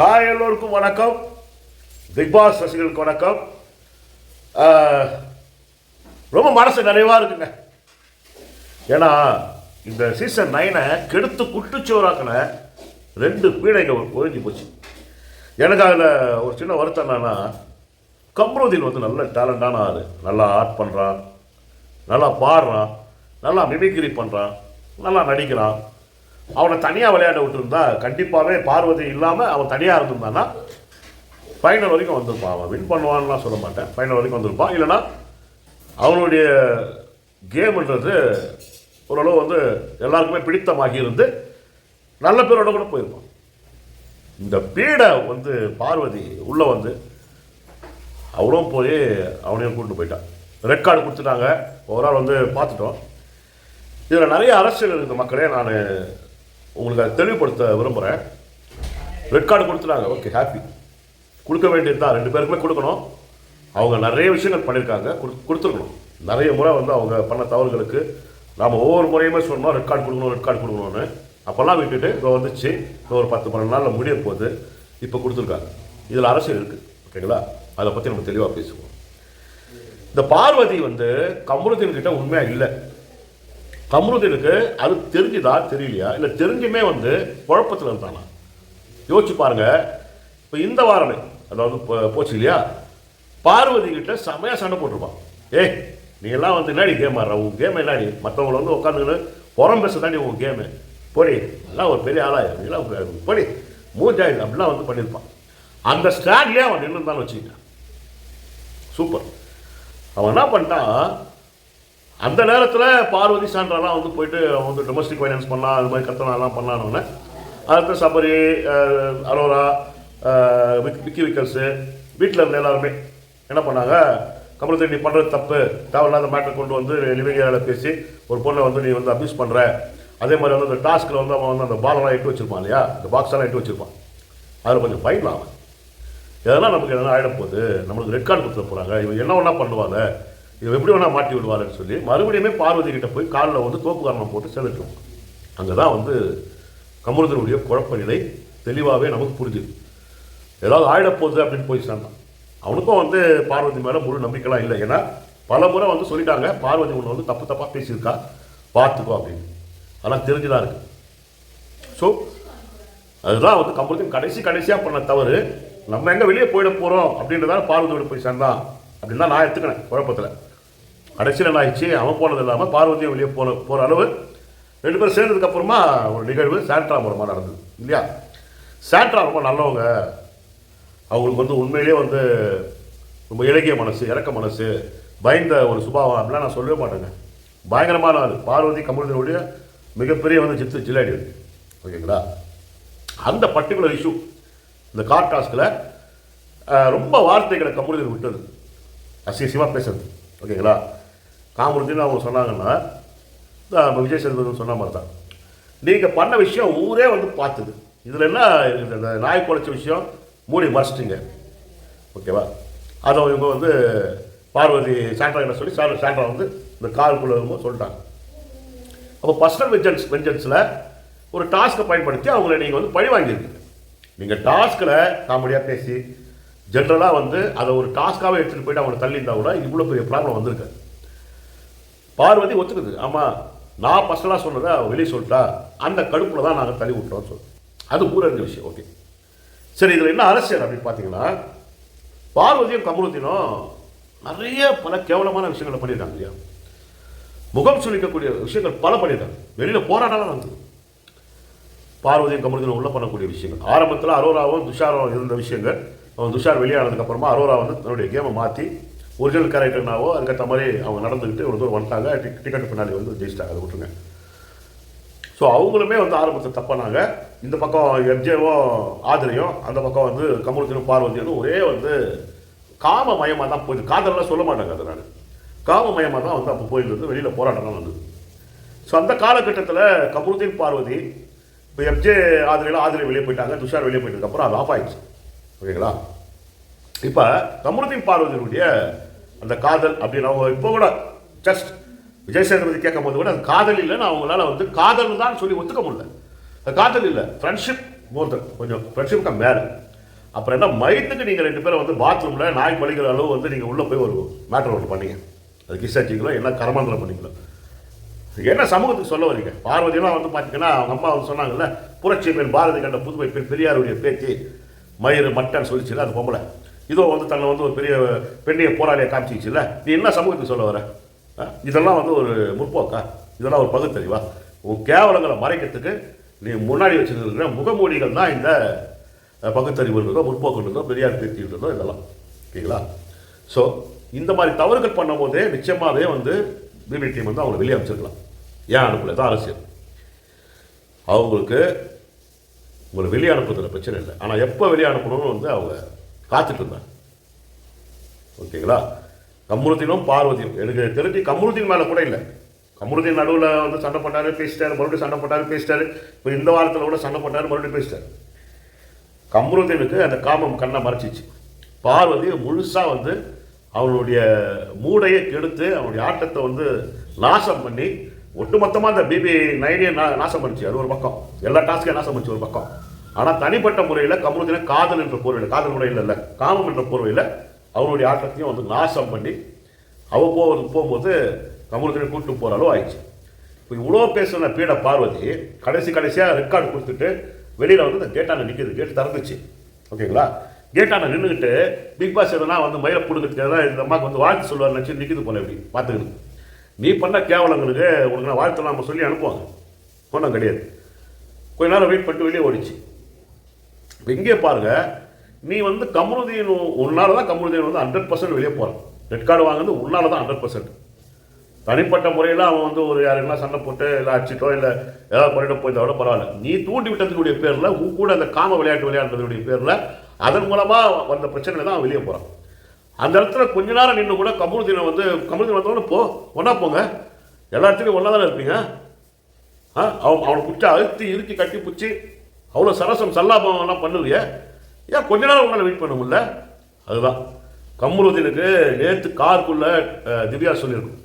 Hi எல்லோருக்கும் வணக்கம். Big pass ரசிகர்களுக்கு வணக்கம். ரொம்ப மனசு நிறைவாக இருக்குங்க. ஏன்னா இந்த சீசன் நைனை கெடுத்து குட்டுச்சோறாக்கின ரெண்டு பீடைகள் ஒழிஞ்சு போச்சு. எனக்கு அதில் ஒரு சின்ன வருத்தம் என்னன்னா கம்ரோதீன் வந்து நல்ல டேலண்டான ஆள். நல்லா ஆர்ட் பண்ணுறான் நல்லா பாடுறான். நல்லா மிமிக்ரி பண்ணுறான் நல்லா நடிக்கிறான். அவனை தனியாக விளையாட விட்டுருந்தா கண்டிப்பாகவே பார்வதி இல்லாமல் அவன் தனியாக இருந்திருந்தான்னா ஃபைனல் வரைக்கும் வந்திருப்பான் அவன் வின் பண்ணுவான்லாம் சொல்ல மாட்டேன். ஃபைனல் வரைக்கும் வந்திருப்பான் இல்லைன்னா அவனுடைய கேம்ன்றது ஓரளவு வந்து எல்லாருக்குமே பிடித்தமாகி இருந்து நல்ல பேரோட கூட போயிருப்பான். இந்த பீடை வந்து பார்வதி உள்ளே வந்து அவரும் போய் அவனையும் கூட்டு போயிட்டான். ரெக்கார்டு கொடுத்துட்டாங்க. ஓவரால் வந்து பார்த்துட்டோம். இதில் நிறைய அரசியல் இருக்குது மக்களே. நான் உங்களுக்கு அதை தெளிவுபடுத்த விரும்புகிறேன் ரெட் கார்டு கொடுத்துட்டாங்க. ஓகே ஹாப்பி கொடுக்க வேண்டியது தான். ரெண்டு பேருக்குமே கொடுக்கணும். அவங்க நிறைய விஷயங்கள் பண்ணியிருக்காங்க. கொடு கொடுத்துருக்கணும். நிறைய முறை வந்து அவங்க பண்ண தவறுகளுக்கு நாம் ஒவ்வொரு முறையுமே சொன்னோம். ரெட் கார்டு கொடுக்கணும் ரெட் கார்டு கொடுக்கணும்னு. அப்போல்லாம் விட்டுட்டு இப்போ வந்துச்சு. இப்போ ஒரு பத்து பன்னெண்டு நாளில் முடிய போகுது. இப்போ கொடுத்துருக்காங்க. இதில் அரசியல் இருக்குது ஓகேங்களா அதை பற்றி நம்ம தெளிவாக பேசுவோம். இந்த பார்வதி வந்து கமருதீன் கிட்ட உண்மையாக இல்லை? கமருதீனுக்கு அது தெரிஞ்சுதா தெரியலையா? இல்லை தெரிஞ்சுமே வந்து குழப்பத்தில் இருந்தானா? யோசிச்சு பாருங்க. இப்போ இந்த வாரமே அதாவது போச்சு இல்லையா? பார்வதி கிட்ட செமையா சண்டை போட்டிருப்பான். ஏய் நீ எல்லாம் வந்து என்னடி கேம் ஆடுற? உன் கேம் என்னடி? மற்றவங்கள வந்து உட்காந்துக்கின்னு புறம் பேச தாண்டி உன் கேமு போடி எல்லாம் ஒரு பெரிய ஆளாக நீலாம் போடி. மூஞ்சாயில் அப்படிலாம் வந்து பண்ணியிருப்பான். அந்த ஸ்டாண்ட்லேயே அவன் நின்று இருந்தாலும் வச்சுக்கிட்டான் சூப்பர். அவன் என்ன பண்ணிட்டான்? அந்த நேரத்தில் பார்வதி சான்றாலாம் வந்து போயிட்டு அவன் வந்து டொமஸ்டிக் ஃபைனான்ஸ் பண்ணலாம் அது மாதிரி கத்தனாலாம் பண்ணலான்னு அடுத்த சபரி அரோரா விக்கி விக்கல்ஸு வீட்டில் இருந்த எல்லாருமே என்ன பண்ணாங்க? கமலத்தை நீ பண்ணுறது தப்பு. தேவையில்லாத மேட்டர் கொண்டு வந்து லிவிங் பேசி ஒரு பொண்ணை வந்து நீ வந்து அப்யூஸ் பண்ணுற அதே மாதிரி வந்து அந்த டாஸ்கில் வந்து அவன் வந்து அந்த பாலெல்லாம் இட்டு வச்சிருப்பான் இல்லையா? இந்த பாக்ஸெல்லாம் இட்டு வச்சிருப்பான். அதில் கொஞ்சம் ஃபைன் அவன் எதனால் நமக்கு எதனா ஆகிட போகுது நம்மளுக்கு ரெட் கார்டு கொடுத்துட போகிறாங்க இவன் என்ன ஒன்றா பண்ணுவாங்க? இதை எப்படி வேணால் மாட்டி விடுவாருன்னு சொல்லி மறுபடியுமே பார்வதி கிட்ட போய் காலில் வந்து தோப்பு காரணம் போட்டு செலுத்துவோம். அங்கே தான் வந்து கமருதனுடைய குழப்ப நிலை தெளிவாகவே நமக்கு புரிஞ்சுது. ஏதாவது ஆயிட போகுது அப்படின்னு போய் சேர்ந்தான் அவனுக்கும் வந்து பார்வதி மேலே முழு நம்பிக்கைலாம் இல்லை. ஏன்னா பல முறை வந்து சொல்லிட்டாங்க பார்வதி ஒன்று வந்து தப்பு தப்பாக பேசியிருக்கா பார்த்துக்கோ அப்படின்னு. ஆனால் தெரிஞ்சுதான் இருக்கு. ஸோ அதுதான் வந்து கம்பளத்தின் கடைசி கடைசியாக பண்ண தவறு. நம்ம எங்கே வெளியே போயிட போகிறோம் அப்படின்றதால பார்வதியோட போய் சேர்ந்தான் அப்படின்னு தான் நான் எடுத்துக்கினேன் குழப்பத்தில். கடைசியில் என்ன ஆயிடுச்சு அவன் போனது இல்லாமல் பார்வதியும் வெளியே போன போகிற அளவு. ரெண்டு பேரும் சேர்ந்ததுக்கு அப்புறமா ஒரு நிகழ்வு. சாண்ட்ரா மூலமாக நடந்தது. இல்லையா? சாண்ட்ரா ரொம்ப நல்லவங்க. அவங்களுக்கு வந்து உண்மையிலேயே வந்து ரொம்ப இலகிய மனசு இறக்க மனசு பயந்த ஒரு சுபாவம் அப்படிலாம் நான் சொல்லவே மாட்டேங்க. பயங்கரமான அது பார்வதி கமலத்தினுடைய மிகப்பெரிய வந்து சித்து ஜில்லாடி ஓகேங்களா? அந்த பர்டிகுலர் இஷ்யூ இந்த கார் டாஸ்கில் ரொம்ப வார்த்தைகளை கமலத்தில் விட்டது. அசியசியமாக பேசுறது. ஓகேங்களா? காமருத்தின்னு அவங்க சொன்னாங்கன்னா இந்த விஜய் சேதுபதி சொன்ன மாதிரி தான் நீங்கள் பண்ண விஷயம் ஊரே வந்து பார்த்தது. இதில் என்ன இந்த நாய் குலைச்ச விஷயம் மூடி மறைச்சிட்டிங்க. ஓகேவா? அதை இவங்க வந்து பார்வதி சாண்டா என்ன சொல்லி சார் சாண்டா வந்து இந்த காருக்குள்ளே சொல்லிட்டாங்க. அப்போ பர்சனல் வெஞ்சன்ஸ் வெஞ்சன்ஸில் ஒரு டாஸ்க்கை பயன்படுத்தி அவங்கள நீங்கள் வந்து பழி வாங்கியிருக்கீங்க. நீங்கள் டாஸ்கில் காமெடியாக பேசி ஜென்ரலாக வந்து அதை ஒரு டாஸ்க்காகவே எடுத்துகிட்டு போயிட்டு அவங்களை தள்ளியிருந்தா கூட இவ்வளோ பெரிய ப்ராப்ளம் வந்திருக்கு பார்வதி ஒத்துக்குது. ஆமாம் நான் பர்சனலாக சொன்னதை வெளியே சொல்லிட்டா அந்த கடுப்பில் தான் நாங்கள் தள்ளி விட்டோம்னு சொல்லி. அது ஊரறிஞ்ச விஷயம் ஓகே சரி இதில் என்ன அரசியல் அப்படின்னு பார்த்தீங்கன்னா பார்வதியும் கமருத்தினும் நிறைய பல கேவலமான விஷயங்களை பண்ணியிருக்காங்க இல்லையா? முகம் சுழிக்கக்கூடிய விஷயங்கள் பல பண்ணியிருக்காங்க. வெளியில் போராட்டம்லாம் நடந்தது. பார்வதியும் கமருதினும் உள்ள பண்ணக்கூடிய விஷயங்கள். ஆரம்பத்தில் அரோராவும் துஷாரும் இருந்த விஷயங்கள். அவன் துஷார் வெளியானதுக்கப்புறமா அரோரா வந்து தன்னுடைய கேமை மாற்றி ஒரிஜினல் கேரக்டர்னாவோ அதுக்கேற்ற மாதிரி அவங்க நடந்துக்கிட்டு ஒரு தூரம் வந்துட்டாங்க. டிக்கெட் பின்னாடி வந்து ஜெயிச்சிட்டாங்க அதை விட்டுருங்க. ஸோ அவங்களுமே வந்து ஆரம்பத்தை தப்பானாங்க. இந்த பக்கம் எம்ஜேவும் ஆதிரியும் அந்த பக்கம் வந்து கமலத்தினும் பார்வதியும் ஒரே வந்து காம மயமாக தான் போயிடுது காதல்லாம் சொல்ல மாட்டாங்க அதனால் காம மயமாக தான் வந்து அப்போ போயிருந்தது வெளியில் போராட்டம்லாம் வந்தது. ஸோ அந்த காலகட்டத்தில் கமருதீன் பார்வதி இப்போ எம்ஜே ஆதிரியில் ஆதிரி வெளியே போயிட்டாங்க துஷார் வெளியே போயிட்டதுக்கப்புறம் அது ஆஃப் ஆயிடுச்சு. ஓகேங்களா? இப்போ கமருதீன் பார்வதியினுடைய அந்த காதல் அப்படின்னு அவங்க இப்போ கூட ஜஸ்ட் விஜய் சேதுபதி கேட்கும் போது கூட அது காதல் இல்லைன்னு அவங்களால வந்து காதல் தான் சொல்லி ஒத்துக்க முடியல. அது காதல் இல்லை. ஃப்ரெண்ட்ஷிப் மோர் கொஞ்சம் ஃப்ரெண்ட்ஷிப்க்கு மேலே. அப்புறம் என்ன மயித்துக்கு நீங்கள் ரெண்டு பேரும் வந்து பாத்ரூமில் நாய் பழிக்கிற அளவு வந்து நீங்கள் உள்ளே போய் ஒரு மேட்டர் ஒன்று பண்ணீங்க. அது கிஸ் அடிச்சிங்களோ என்ன கரமாந்திரம் பண்ணிக்கலாம் என்ன சமூகத்துக்கு சொல்ல வரீங்க? பார்வதியெல்லாம் வந்து பார்த்தீங்கன்னா அவங்க அம்மா வந்து சொன்னாங்கல்ல புரட்சி பெண் பாரதி கண்ட புதுமை பெண் பெரியாருடைய பேச்சு மயிறு மட்டன் சொல்லிச்சுல அது பொம்பளை. இதோ வந்து தன்னை வந்து ஒரு பெரிய பெண்ணிய போராளியை காமிச்சிச்சுல. நீ என்ன சமூகத்துக்கு சொல்ல வர? இதெல்லாம் வந்து ஒரு முற்போக்கா? இதெல்லாம் ஒரு பகுத்தறிவா? உன் கேவலங்களை மறைக்கிறதுக்கு நீ முன்னாடி வச்சுருக்கிற முகமூடிகள் தான் இந்த பகுத்தறிவுன்றதோ முற்போக்குன்றதோ பெரியார் பேத்தின்றதோ இதெல்லாம். ஓகேங்களா? ஸோ இந்த மாதிரி தவறுகள் பண்ணும்போதே நிச்சயமாகவே வந்து பிபி டீம் வந்து அவங்களை வெளியே அமைச்சிருக்கலாம் ஏன் அனுப்பல தான் அரசியல். அவங்களுக்கு உங்களை வெளியே அனுப்புறதுல பிரச்சனை இல்லை. ஆனால் எப்போ வெளியே அனுப்பணும்னு வந்து அவங்க காத்துட்டு இருந்தேன் ஓகேங்களா? கம்முருத்தினும் பார்வதியும். எனக்கு தெரிஞ்சு கம்முருத்தின் மேலே கூட இல்லை. கம்முருத்தின் நடுவில் வந்து சண்டை போட்டார் பேசிட்டாரு மறுபடியும் சண்டை போட்டார் பேசிட்டாரு. இப்போ இந்த வாரத்தில் கூட சண்டை போட்டாரு மறுபடியும் பேசிட்டாரு. கம்ருதீனுக்கு அந்த காமம் கண்ணை மறைச்சிச்சு. பார்வதி முழுசாக வந்து அவனுடைய மூடையை கெடுத்து அவனுடைய ஆட்டத்தை வந்து நாசம் பண்ணி ஒட்டுமொத்தமாக அந்த பிபி நைனையை நா நாசம் பண்ணிச்சு. அது ஒரு பக்கம். எல்லா டாஸ்கையும் நாசம் பண்ணிச்சு ஒரு பக்கம். ஆனால் தனிப்பட்ட முறையில் கம்ருதீனை காதல் என்ற போர்வையில் காதல் முறையில் இல்லை காமம் என்ற போர்வையில் அவனுடைய ஆட்டத்தையும் வந்து நாசம் பண்ணி அவள் போவது போகும்போது கமருதனை கூப்பிட்டு போகிற அளவு ஆயிடுச்சு. இப்போ இவ்வளோ பேசுன பீட பார்வதி கடைசி கடைசியாக ரெக்கார்டு கொடுத்துட்டு வெளியில் வந்து இந்த கேட்டான நிற்கிது கேட்டு திறந்துச்சு. ஓகேங்களா? கேட்டான நின்றுக்கிட்டு பிக் பாஸ் எதனா வந்து மயிலை பிடுங்கிட்டு தான் இந்த அம்மாவுக்கு வந்து வாழ்த்து சொல்லுவார் நினச்சி நிற்கிது போல எப்படி பார்த்துக்கணும் நீ பண்ண கேவலங்களுக்கு உனக்கு நான் வாழ்த்து நம்ம சொல்லி அனுப்புவாங்க. ஒன்றும் கிடையாது. கொஞ்ச நேரம் வெயிட் பண்ணிட்டு வெளியே ஓடிச்சு. இப்போ இங்கே பாருங்க நீ வந்து கமருதீன் உன்னால தான் கமருதீன் வந்து ஹண்ட்ரட் பர்சன்ட் வெளியே போகிறான் ரெட் கார்டு வாங்குறது உன்னால தான் ஹண்ட்ரட் பர்சன்ட் தனிப்பட்ட முறையில் அவன் வந்து ஒரு யாருக்கெல்லாம் சண்டை போட்டு இல்லை அடிச்சிட்டோ இல்லை ஏதாவது பண்ணிட்டு போயிருந்தா கூட பரவாயில்ல. நீ தூண்டி விட்டதுடைய பேரில் உன் கூட அந்த காம விளையாட்டு விளையாடுறதுடைய பேரில் அதன் மூலமாக வந்த பிரச்சனையில் தான் அவன் வெளியே போகிறான் அந்த இடத்துல கொஞ்ச நேரம் நின்று கூட கமருதீனை வந்து கமருதீன் வந்தவொடனே போ ஒன்றா போங்க. எல்லா இடத்துலையும் ஒன்றா தானே இருப்பீங்க? ஆ அவன் அவனை பிடிச்சி அழுத்தி இறுக்கி கட்டி பிடிச்சி அவ்வளோ சரசம் சல்லாபம்லாம் பண்ணுவியே? ஏன் கொஞ்ச நேரம் உங்களால் வெயிட் பண்ண முடியல? அதுதான். கம்ருதீனுக்கு நேற்று காருக்குள்ளே திவ்யா சொல்லியிருக்கும்.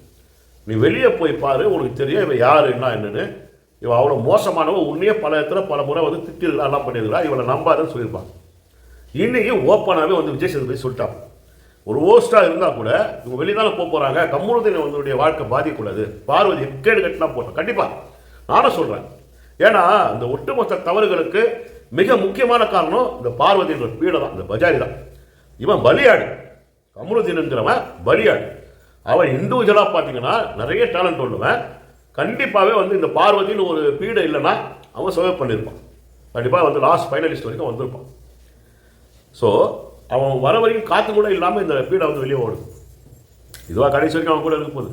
நீ வெளியே போய் பாரு உனக்கு தெரியும் இவன் யார் என்ன என்னன்னு. இவன் அவ்வளோ மோசமானவன் உன்னையே பல இடத்துல பல முறை வந்து திட்டிருக்கா எல்லாம் பண்ணியிருக்கா இவளை நம்பாதுன்னு சொல்லியிருப்பான். இன்றைக்கும் ஓப்பனாகவே வந்து விஜய் சேதுபதி சொல்லிட்டான். ஒரு ஓஸ்டாக இருந்தால் கூட இவங்க வெளியே போக போகிறாங்க கம்முனுதீன் வந்துடைய வாழ்க்கை பாதிக்கக்கூடாது. பார்வதி கேடு கட்டினா போட்டோம் கண்டிப்பாக நானும் சொல்கிறேன் ஏன்னா இந்த ஒட்டுமொத்த தவறுகளுக்கு மிக முக்கியமான காரணம் இந்த பார்வதின்ற பீடை தான் இந்த பஜாரி தான். இவன் பலியாடு. கமருதீனுங்கிறவன் பலியாடு. அவன் இண்டிவிஜுவலாக பார்த்தீங்கன்னா நிறைய டேலண்ட் உள்ளவன். கண்டிப்பாகவே வந்து இந்த பார்வதின்னு ஒரு பீடை இல்லைன்னா அவன் சர்வ் பண்ணியிருப்பான். கண்டிப்பாக வந்து லாஸ்ட் ஃபைனலிஸ்ட் வரைக்கும் வந்திருப்பான். ஸோ அவன் வர வரைக்கும் காற்று கூட இல்லாமல் இந்த பீடை வந்து வெளியே ஓடுது. இதுவாக கடைசி வரைக்கும் அவன் கூட இருக்க போகுது.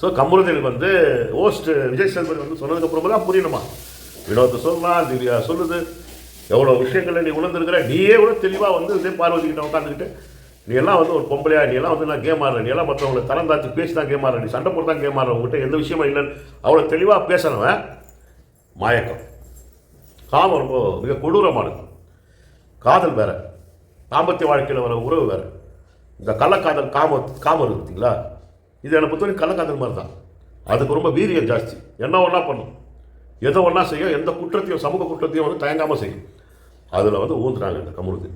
ஸோ கமருதீனுக்கு வந்து ஹோஸ்ட் விஜய் சேதுபதி வந்து சொன்னதுக்கப்புறமா தான் புரியணுமா? வினோத்தை சொல்லலாம் திவ்யா சொல்லுது. எவ்வளோ விஷயங்களை நீ உணர்ந்துருக்கிற? நீயே கூட தெளிவாக வந்து இதே பார்வதிக்கிட்ட உட்காந்துக்கிட்டு நீ எல்லாம் வந்து ஒரு பொம்பளையா நீ எல்லாம் வந்து நான் கேம் ஆடுறேன் நீ எல்லாம் மற்றவங்களை தரம் தாத்து பேசி தான் கேம் ஆடுறேன் நீ சண்டை போட்டு தான் கேம் ஆடுறேன் உங்கள்கிட்ட எந்த விஷயமும் இல்லைன்னு அவ்வளோ தெளிவாக பேசினவன் மயக்கம். காமம் ரொம்ப மிக கொடூரமானது. காதல் வேற. தாம்பத்திய வாழ்க்கையில் வர உறவு வேற. இந்த கள்ளக்காதல் காம காமம் இருக்குது பார்த்தீங்களா? இது என்னை பொறுத்தவரைக்கும் கள்ளக்காதல் மாதிரி தான் அதுக்கு ரொம்ப வீரியம் ஜாஸ்தி. என்ன ஒன்றா பண்ணும்? எதை ஒன்றா செய்யும் எந்த குற்றத்தையும் சமூக குற்றத்தையும் வந்து தயங்காமல் செய்யும். அதில் வந்து ஊந்துறாங்க இந்த கமுருது.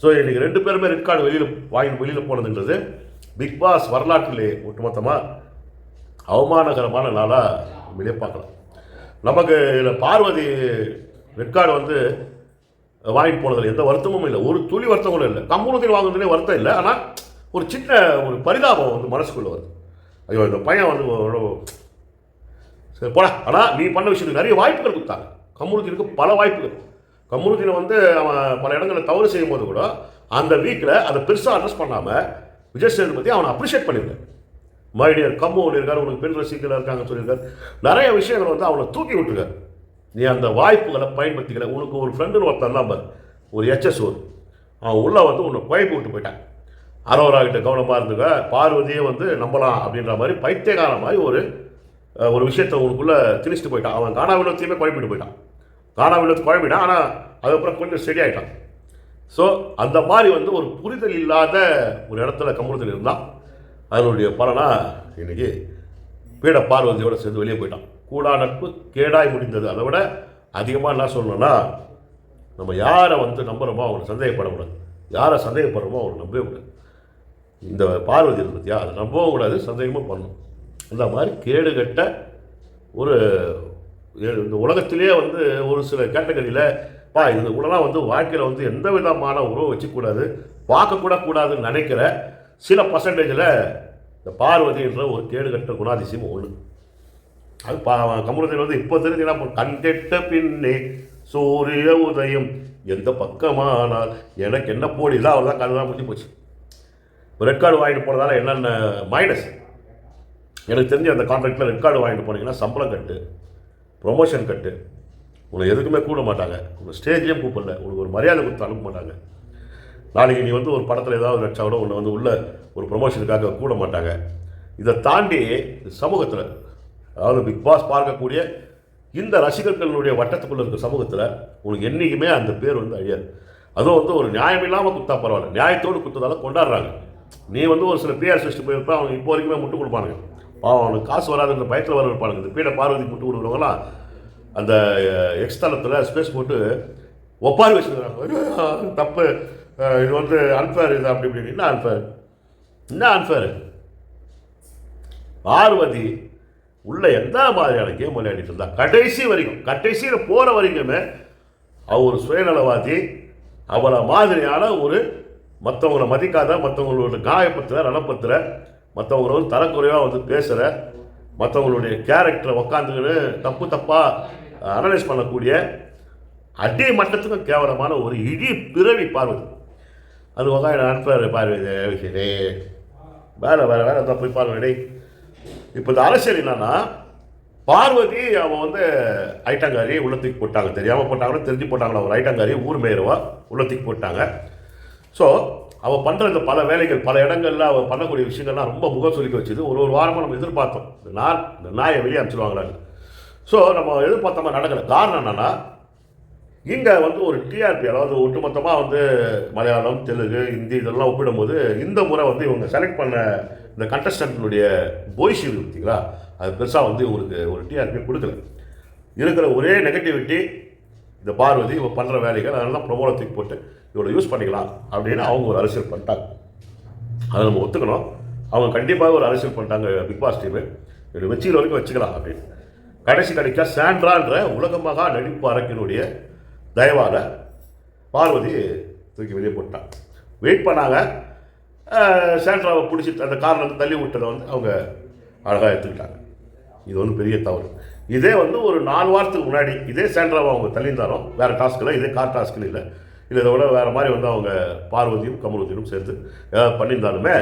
ஸோ இன்றைக்கி ரெண்டு பேருமே ரெட் கார்டு வெளியில் வாங்கி வெளியில் போனதுன்றது பிக் பாஸ் வரலாற்றிலே ஒட்டுமொத்தமாக அவமானகரமான நாளாக வெளியே பார்க்கலாம். நமக்கு இதில் பார்வதி ரெட் கார்டு வந்து வாங்கிட்டு போனதில் எந்த வருத்தமும் இல்லை. ஒரு துளி வருத்தம் கூட இல்லை. கம்முனத்தில் வாங்குறதுலேயே வருத்தம் இல்லை. ஆனால் ஒரு சின்ன ஒரு பரிதாபம் வந்து மனசுக்குள்ளே வருது. ஐயோ இந்த பையன் வந்து சரி போடா. ஆனால் நீ பண்ண விஷயத்துக்கு நிறைய வாய்ப்புகள் கொடுத்தாங்க. கம்முனுத்தினுக்கு பல வாய்ப்புகள். கம்முனுத்தினை வந்து அவன் பல இடங்களில் தவறு செய்யும் போது கூட அந்த வீக்கில் அதை பெருசாக அட்ரஸ் பண்ணாமல் விஜய் சேதுபதி அவனை அப்ரிஷியேட் பண்ணியிருக்கேன் மைடியர் கம்மு இருக்காரு உனக்கு பெண் ரசிகர்கள் இருக்காங்கன்னு சொல்லியிருக்காரு. நிறைய விஷயங்கள் வந்து அவனை தூக்கி விட்டுருக்காரு. நீ அந்த வாய்ப்புகளை பயன்படுத்திக்கல. உனக்கு ஒரு ஃப்ரெண்டுன்னு ஒருத்தர் தான் பாரு. ஒரு எச்எஸ் ஒரு அவன் உள்ளே வந்து உன்னை குழப்பி விட்டு போயிட்டான். அரோராகிட்ட கவனமாக இருந்துக்க பார்வதியே வந்து நம்பலாம் அப்படின்ற மாதிரி பைத்தியகார மாதிரி ஒரு ஒரு விஷயத்தை உனக்குள்ளே திணிச்சிட்டு போயிட்டான். அவன் காணா வினோத்தையுமே குழப்பிட்டு போயிட்டான். காணா விழுத்து குழம்பிட்டான் ஆனால் அதுக்கப்புறம் கொஞ்சம் ஸ்டெடி ஸோ அந்த மாதிரி வந்து ஒரு புரிதல் இல்லாத ஒரு இடத்துல கம்முனத்தில் இருந்தால் அதனுடைய பலனா இன்றைக்கி பீட பார்வதியோட சேர்ந்து வெளியே போயிட்டான். கூடா நட்பு கேடாய் முடிந்தது. அதை விட அதிகமாக என்ன சொல்லணும்னா நம்ம யாரை வந்து நம்புகிறோமோ அவங்களை சந்தேகப்படக்கூடாது. யாரை சந்தேகப்படுறோமோ அவங்களை நம்பவே கூடாது. இந்த பார்வதி இருக்கு பற்றியா அதை நம்பவும் கூடாது சந்தேகமும் பண்ணணும். அந்த மாதிரி கேடுகட்ட ஒரு ஏ- இந்த உலகத்திலேயே வந்து ஒரு சில கேட்டகரியில் பா இந்த கூடலாம் வந்து வாழ்க்கையில் வந்து எந்த விதமான உறவு வச்சுக்கூடாது பார்க்கக்கூட கூடாதுன்னு நினைக்கிற சில பர்சன்டேஜில் இந்த பார்வதின்ற ஒரு கேடுகட்ட குணாதிசயம் ஒன்று அது பா கமலத்தில் வந்து இப்போ தெரிஞ்சுன்னா கண்டெட்ட பின்னே சூரிய உதயம் எந்த பக்கமானால் எனக்கு என்ன போடிதோ அவர் தான் கதை முடிஞ்சு போச்சு. ரெட் கார்டு வாங்கிட்டு போனதால என்னென்ன மைனஸ் எனக்கு தெரிஞ்ச அந்த கான்ட்ராக்டில் ரெட் கார்டு வாங்கிட்டு போனீங்கன்னா சம்பளம் கட்டு ப்ரொமோஷன் கட்டு. உங்களை எதுக்குமே கூட மாட்டாங்க. உங்கள் ஸ்டேஜ்லேயும் கூப்பிடல. உனக்கு ஒரு மரியாதை கொடுத்து அனுப்ப மாட்டாங்க. நாளைக்கு நீ வந்து ஒரு படத்தில் ஏதாவது வச்சா கூட உன்னை வந்து உள்ள ஒரு ப்ரொமோஷனுக்காக கூட மாட்டாங்க. இதை தாண்டி சமூகத்தில் அதாவது பிக் பாஸ் பார்க்கக்கூடிய இந்த ரசிகர்களுடைய வட்டத்துக்குள்ளே இருக்க சமூகத்தில் உனக்கு என்றைக்குமே அந்த பேர் வந்து அழியாது. அதுவும் வந்து ஒரு நியாயம் இல்லாமல் குத்தா பரவாயில்ல. நியாயத்தோடு குத்ததால கொண்டாடுறாங்க. நீ வந்து ஒரு சில பிஆர் சிஸ்டம் போயிருப்பா அவங்க இப்போ வரைக்குமே முட்டு கொடுப்பானுங்க. பாவம் அவனுக்கு காசு வராதுன்ற பயத்தில் வர இருப்பானுங்க இந்த பீட பார்வதி முட்டு கொடுக்குறவங்களாம் அந்த எக்ஸ்தலத்தில் ஸ்பேஸ் போட்டு ஒப்பாரி வச்சுருக்காங்க தப்பு. இது வந்து அன்ஃபேர் இது அப்படி இப்படி என்ன அன்ஃபேர் என்ன அன்ஃபேர் பார்வதி உள்ள எந்த மாதிரியான கேம் விளையாடிட்டு இருந்தா கடைசி வரைக்கும் கடைசியில் போகிற வரைக்குமே அவர் ஒரு சுயநலவாதி அவளை மாதிரியான ஒரு மற்றவங்களை மதிக்காத மற்றவங்களோட காயப்படுத்துகிற நலப்படுத்துகிற மற்றவங்கள வந்து தரக்குறைவாக வந்து பேசுகிற மற்றவங்களுடைய கேரக்டரை உக்காந்துக்கிட்டு தப்பு தப்பாக அனலைஸ் பண்ணக்கூடிய அடி மட்டத்துக்கும் கேவலமான ஒரு இடி பிறவி பார்வதி. அது உக்காந்து அனுப்புறாரு பார்வதி சரி வேற வேற வேற தான் போய் பாருங்க இப்போ இந்த அரசியல் என்னன்னா பார்வதி அவன் வந்து ஐட்டங்காரி உள்ளத்துக்கு போட்டாங்க. தெரியாமல் போட்டாங்களோ தெரிஞ்சு போட்டாங்களா ஒரு ஐட்டங்காரி ஊர் மேயரவா உள்ளத்துக்கு போட்டாங்க. ஸோ அவள் பண்ணுற இந்த பல வேலைகள் பல இடங்களில் அவள் பண்ணக்கூடிய விஷயங்கள்லாம் ரொம்ப முகம் சுருக்கி வச்சுது. ஒரு ஒரு வாரமாக நம்ம எதிர்பார்த்தோம். இந்த நாய் இந்த நாயை வெளியே அனுப்பிச்சிடுவாங்களான்னு ஸோ நம்ம எதிர்பார்த்த மாதிரி நடக்கலை. காரணம் என்னென்னா இங்கே வந்து ஒரு டிஆர்பி அதாவது ஒட்டுமொத்தமாக வந்து மலையாளம் தெலுங்கு ஹிந்தி இதெல்லாம் ஒப்பிடும்போது இந்த முறை வந்து இவங்க செலக்ட் பண்ண இந்த கண்டஸ்டன்ட்னுடைய பொய்ஸ் இருக்கு பார்த்தீங்களா அது பெருசாக வந்து இவங்களுக்கு ஒரு டிஆர்பி கொடுக்கல. இருக்கிற ஒரே நெகட்டிவிட்டி இந்த பார்வதி இவ பண்ணுற வேலைகள் அதனால தான் போட்டு இவ்வளோ யூஸ் பண்ணிக்கலாம் அப்படின்னு அவங்க ஒரு அரசியல் பண்ணிட்டாங்க. அதை நம்ம ஒத்துக்கணும். அவங்க கண்டிப்பாக ஒரு அரசியல் பண்ணிட்டாங்க பிக் பாஸ் டீமு இது வச்சுக்கிற வரைக்கும் வச்சுக்கலாம் அப்படின்னு. கடைசி கடைக்கா சாண்ட்ரான்ற உலகமாக நடிப்பு அரக்கினுடைய தயவால பார்வதி தூக்கி வெளியே போட்டான். வெயிட் பண்ணாங்க. சாண்ட்ராவை பிடிச்சி அந்த காரணத்தை தள்ளி விட்டதை வந்து அவங்க அழகாக எடுத்துக்கிட்டாங்க. இது வந்து பெரிய தவறு. இதே வந்து ஒரு நாலு வாரத்துக்கு முன்னாடி இதே சாண்ட்ராவை அவங்க தள்ளியிருந்தாரோ வேறு டாஸ்க்கில் இதே கார் டாஸ்க்கில் இல்லை. இல்லை இதை விட வேறு மாதிரி வந்து அவங்க பார்வதியும் கமலவதியும் சேர்த்து ஏதாவது பண்ணியிருந்தாலுமே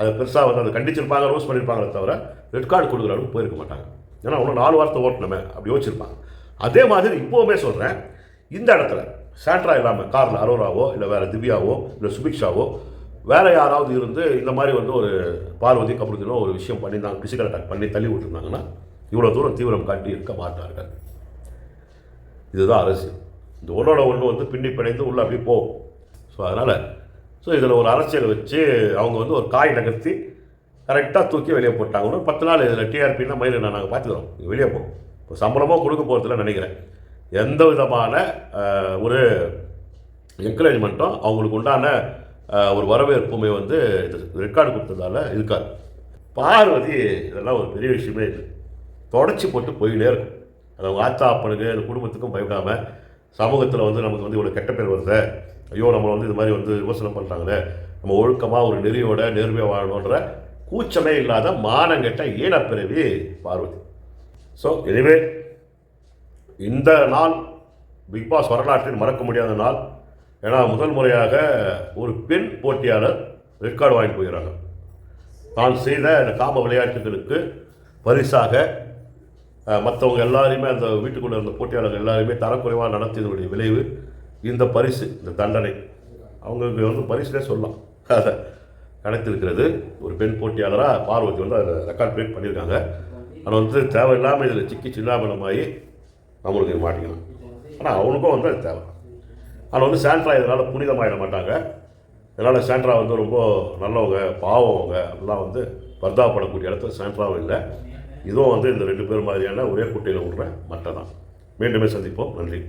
அதை பெருசாக வந்து அதை கண்டிச்சிருப்பாங்க ரோஸ் பண்ணியிருப்பாங்களே தவிர ரெட் கார்டு கொடுக்குற அளவுக்கு போயிருக்க மாட்டாங்க. ஏன்னா இன்னும் நாலு வாரத்தை ஓட்டணுமே அப்படி யோசிச்சிருப்பாங்க. அதே மாதிரி இப்போவுமே சொல்கிறேன் இந்த இடத்துல சாண்ட்ரா இல்லாமல் காரில் அரோராவோ இல்லை வேறு திவ்யாவோ இல்லை சுபிக்ஷாவோ வேறு யாராவது இருந்து இந்த மாதிரி வந்து ஒரு பார்வதி கபடுத்தினோ ஒரு விஷயம் பண்ணியிருந்தாங்க பிசிக்கல் அட்டாக் பண்ணி தள்ளி விட்டுருந்தாங்கன்னா இவ்வளோ தூரம் தீவிரம் காட்டி இருக்க மாட்டார்கள். இதுதான் அரசியல். இந்த ஒன்றோட ஒன்று வந்து பின்னி பிணைந்து உள்ளே அப்படி போகும். ஸோ அதனால் ஸோ இதில் ஒரு அரசியல் வச்சு அவங்க வந்து ஒரு காய் நகர்த்தி கரெக்டாக தூக்கி வெளியே போட்டாங்க. பத்து நாள் இதில் டிஆர்பின்னா மயில் நாங்கள் பார்த்துக்கிறோம். நீ வெளியே போகும் இப்போ சம்பளமோ கொடுக்க போகிறதுல நினைக்கிறேன். எந்த விதமான ஒரு என்கரேஜ்மெண்ட்டும் அவங்களுக்கு உண்டான ஒரு வரவேற்புமே வந்து ரெக்கார்டு கொடுத்ததால இருக்காது. பார்வதி இதெல்லாம் ஒரு பெரிய விஷயமே இல்லை. தொடச்சி போட்டு போயிட்டே இருக்கும். அது அவங்க ஆத்தா அப்பனுக்கு அந்த குடும்பத்துக்கும் பயப்படாமல் சமூகத்தில் வந்து நமக்கு வந்து இவ்வளோ கெட்ட பேர் வருது? ஐயோ நம்மளை வந்து இது மாதிரி வந்து விமர்சனம் பண்ணுறாங்களே நம்ம ஒழுக்கமாக ஒரு நெறியோட நேர்மையாக வாழணுன்ற கூச்சமே இல்லாத மானங்கெட்ட ஈனப்பிறவி பார்வதி. ஸோ எனவே இந்த நாள் பிக் பாஸ் வரலாற்றில் மறக்க முடியாத நாள். ஏன்னா முதல் முறையாக ஒரு பெண் போட்டியாளர் ரெக்கார்டு வாங்கி போகிறாங்க தான் செய்த இந்த காம விளையாட்டுகளுக்கு பரிசாக மற்றவங்க எல்லாரையுமே அந்த வீட்டுக்குள்ளே இருந்த போட்டியாளர்கள் எல்லாருமே தரக்குறைவாக நடத்தியதனுடைய விளைவு இந்த பரிசு இந்த தண்டனை. அவங்களுக்கு வந்து பரிசுலே சொல்லலாம். அதை கிடைத்திருக்கிறது. ஒரு பெண் போட்டியாளராக பார்வதி வந்து அதை ரெக்கார்ட் பிரேக் பண்ணியிருக்காங்க. ஆனால் வந்து தேவையில்லாமல் இதில் சிக்கி சின்னாபனமாகி நம்மளுக்கு மாட்டிக்கலாம் ஆனால் அவனுக்கும் வந்து அது தேவை. ஆனால் வந்து சாண்ட்ரா இதனால் புனிதமாயிட மாட்டாங்க. இதனால் சாண்ட்ரா வந்து ரொம்ப நல்லவங்க பாவவங்க அப்படிலாம் வந்து பர்தாப்படக்கூடிய இடத்துல சாண்ட்ராவும் இல்லை. இதுவும் வந்து இந்த ரெண்டு பேர் மாதிரியான ஒரே குட்டையில் விடுற மட்டை தான். மீண்டுமே சந்திப்போம். நன்றி.